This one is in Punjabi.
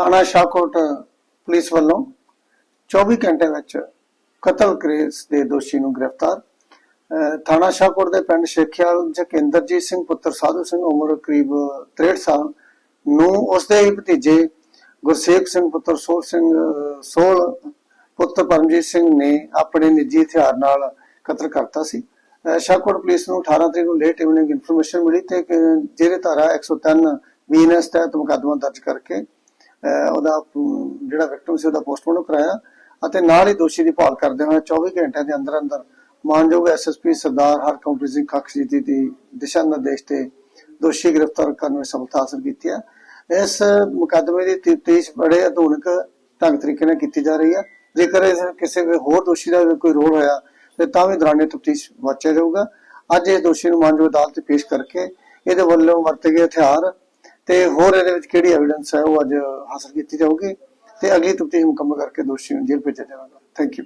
ਥਾਣਾ ਸ਼ਾਹਕੋਟ ਪੁਲਿਸ ਵੱਲੋਂ 24 ਘੰਟੇ ਵਿੱਚ ਕਤਲ ਕੇਸ ਦੇ ਦੋਸ਼ੀ ਨੂੰ ਗ੍ਰਿਫਤਾਰ। ਥਾਣਾ ਸ਼ਾਹਕੋਟ ਦੇ ਪਿੰਡ ਸ਼ੇਖਿਆਲ ਜਕਿੰਦਰਜੀਤ ਸਿੰਘ ਪੁੱਤਰ ਸਾਧੂ ਸਿੰਘ, ਉਮਰ ਕਰੀਬ 63 ਸਾਲ ਨੂੰ ਉਸਦੇ ਹੀ ਭਤੀਜੇ ਗੁਰਸੇਵਕ ਸਿੰਘ ਪੁੱਤਰ ਸੋਲ ਸਿੰਘ ਅਹ ਪੁੱਤਰ ਪਰਮਜੀਤ ਸਿੰਘ ਨੇ ਆਪਣੇ ਨਿੱਜੀ ਹਥਿਆਰ ਨਾਲ ਕਤਲ ਕਰਤਾ ਸੀ। ਸ਼ਾਹਕੋਟ ਪੁਲਿਸ ਨੂੰ 18 ਤਰੀਕ ਨੂੰ ਲੇਟ ਇਵਨਿੰਗ ਇਨਫੋਰਮੇਸ਼ਨ ਮਿਲੀ ਤੇ ਕਿ ਜਿਹੜੇ ਧਾਰਾ 103 ਬੀਐਨਐਸ ਤਹਿਤ ਮੁਕਦਮਾ ਦਰਜ ਕਰਕੇ ਉਹਦਾ ਅਮ, ਜਿਹੜਾ ਵਿਕਟਮ ਸੀ ਉਹਦਾ ਪੋਸਟਮਾਰਟਮ ਕਰਾਇਆ ਅਤੇ ਨਾਲ ਹੀ ਦੋਸ਼ੀ ਦੀ ਭਾਲ ਕਰਦੇ ਹੋਏ 24 ਘੰਟਿਆਂ ਦੇ ਅੰਦਰ ਅੰਦਰ ਮਾਨਯੋਗ ਐਸਐਸਪੀ ਸਰਦਾਰ ਹਰਕੰਪ੍ਰੀਤ ਸਿੰਘ ਖਖਸ਼ੀਦੀ ਦੀ ਦਿਸ਼ਾ ਨਿਰਦੇਸ਼ ਤੇ ਦੋਸ਼ੀ ਗ੍ਰਿਫਤਾਰ ਕਰਨ ਵਿੱਚ ਸਫਲਤਾ ਹਾਸਲ ਕੀਤੀ ਹੈ। ਇਸ ਮੁਕੱਦਮੇ ਦੀ ਤਫਤੀਸ਼ ਬੜੇ ਆਧੁਨਿਕ ਢੰਗ ਤਰੀਕੇ ਨਾਲ ਕੀਤੀ ਜਾ ਰਹੀ ਹੈ। ਜੇਕਰ ਇਸ ਕਿਸੇ ਹੋਰ ਦੋਸ਼ੀ ਦਾ ਕੋਈ ਰੋਲ ਹੋਇਆ ਤੇ ਤਾਂ ਵੀ ਦੌਰਾਨੇ ਤਫਤੀਸ਼ ਵਾਚਿਆ ਜਾਊਗਾ। ਅੱਜ ਇਹ ਦੋਸ਼ੀ ਨੂੰ ਮਾਨਯੋਗ ਅਦਾਲਤ ਪੇਸ਼ ਕਰਕੇ ਇਹਦੇ ਵੱਲੋਂ ਵਰਤੇ ਗਏ ਹਥਿਆਰ ਤੇ ਹੋਰ ਇਹਦੇ ਵਿੱਚ ਕਿਹੜੀ ਐਵੀਡੈਂਸ ਹੈ ਉਹ ਅੱਜ ਹਾਸਲ ਕੀਤੀ ਜਾਊਗੀ ਤੇ ਅਗਲੀ ਤਫਤੀਸ਼ ਮੁਕੰਮਲ ਕਰਕੇ ਦੋਸ਼ੀ ਨੂੰ ਜੇਲ੍ਹ ਭੇਜਿਆ ਜਾਵੇਗਾ। Thank you